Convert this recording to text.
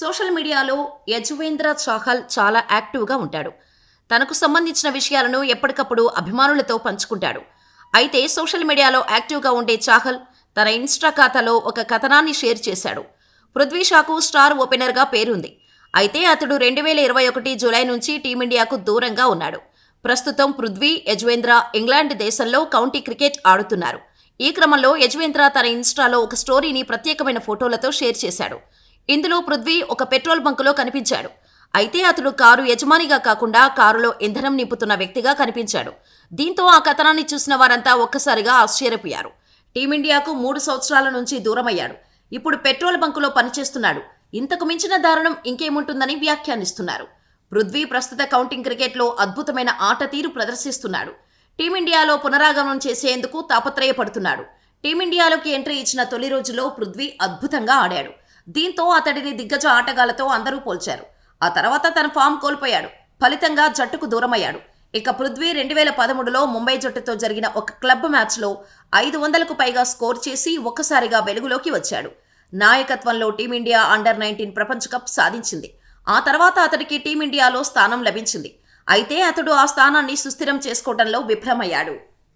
Social మీడియాలో యజువేంద్ర చాహల్ చాలా యాక్టివ్గా ఉంటాడు. తనకు సంబంధించిన విషయాలను ఎప్పటికప్పుడు అభిమానులతో పంచుకుంటాడు. అయితే సోషల్ మీడియాలో యాక్టివ్గా ఉండే చాహల్ తన ఇన్స్టా ఖాతాలో ఒక కథనాన్ని షేర్ చేశాడు. పృథ్వీ షాకు స్టార్ ఓపెనర్గా పేరుంది. అయితే అతడు రెండు వేల ఇరవై ఒకటి జూలై నుంచి టీమిండియాకు దూరంగా ఉన్నాడు. ప్రస్తుతం పృథ్వీ యజ్వేంద్ర ఇంగ్లాండ్ దేశంలో కౌంటీ క్రికెట్ ఆడుతున్నారు. ఈ క్రమంలో యజ్వేంద్ర తన ఇన్స్టాలో ఒక స్టోరీని ప్రత్యేకమైన ఫోటోలతో షేర్ చేశాడు. ఇందులో పృథ్వీ ఒక పెట్రోల్ బంకులో కనిపించాడు. అయితే అతడు కారు యజమానిగా కాకుండా కారులో ఇంధనం నింపుతున్న వ్యక్తిగా కనిపించాడు. దీంతో ఆ కథనాన్ని చూసిన వారంతా ఒక్కసారిగా ఆశ్చర్యపోయారు. టీమిండియాకు మూడు సంవత్సరాల నుంచి దూరమయ్యాడు. ఇప్పుడు పెట్రోల్ బంకులో పనిచేస్తున్నాడు. ఇంతకు మించిన దారుణం ఇంకేముంటుందని వ్యాఖ్యానిస్తున్నారు. పృథ్వీ ప్రస్తుత కౌంటింగ్ క్రికెట్లో అద్భుతమైన ఆట తీరు ప్రదర్శిస్తున్నాడు. టీమిండియాలో పునరాగమనం చేసేందుకు తాపత్రయపడుతున్నాడు. టీమిండియాలోకి ఎంట్రీ ఇచ్చిన తొలి రోజులో పృథ్వీ అద్భుతంగా ఆడాడు. దీంతో అతడిని దిగ్గజ ఆటగాళ్ళతో అందరూ పోల్చారు. ఆ తర్వాత తన ఫామ్ కోల్పోయాడు. ఫలితంగా జట్టుకు దూరమయ్యాడు. ఇక పృథ్వీ రెండు వేల పదమూడులో ముంబై జట్టుతో జరిగిన ఒక క్లబ్ మ్యాచ్లో ఐదు వందలకు పైగా స్కోర్ చేసి ఒక్కసారిగా వెలుగులోకి వచ్చాడు. నాయకత్వంలో టీమిండియా అండర్ నైన్టీన్ ప్రపంచ కప్ సాధించింది. ఆ తర్వాత అతడికి టీమిండియాలో స్థానం లభించింది. అయితే అతడు ఆ స్థానాన్ని సుస్థిరం చేసుకోవడంలో విఫలమయ్యాడు